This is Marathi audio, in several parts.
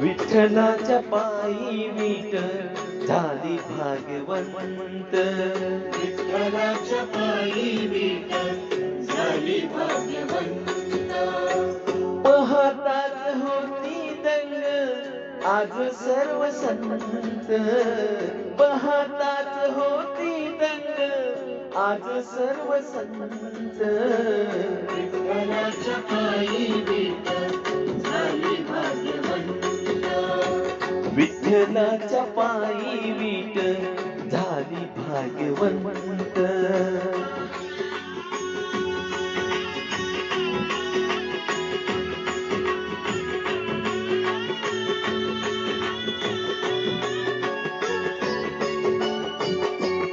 विठ्ठलाच्या पायी विठ झाली भाग्यवंत. विठ्ठलाच्या पायी विठ्ठल झाली भाग्यवंत. पहाताच होती दंग आज सर्व संत. पहाताच होती दंग आज सर्व संत. विठ्ठलाच्या पायी विठ झाली भाग्यवंत.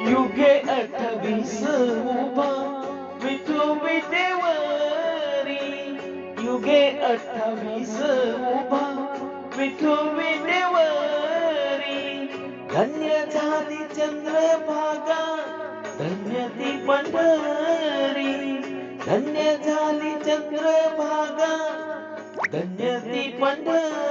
युगे अठवीस उभा विठोबी देवरी युगे अठवीस उभा विठोबी धन्य झाली चंद्रभागा धन्य ती पंढरी. धन्य झाली चंद्रभागा धन्य ती पंढरी.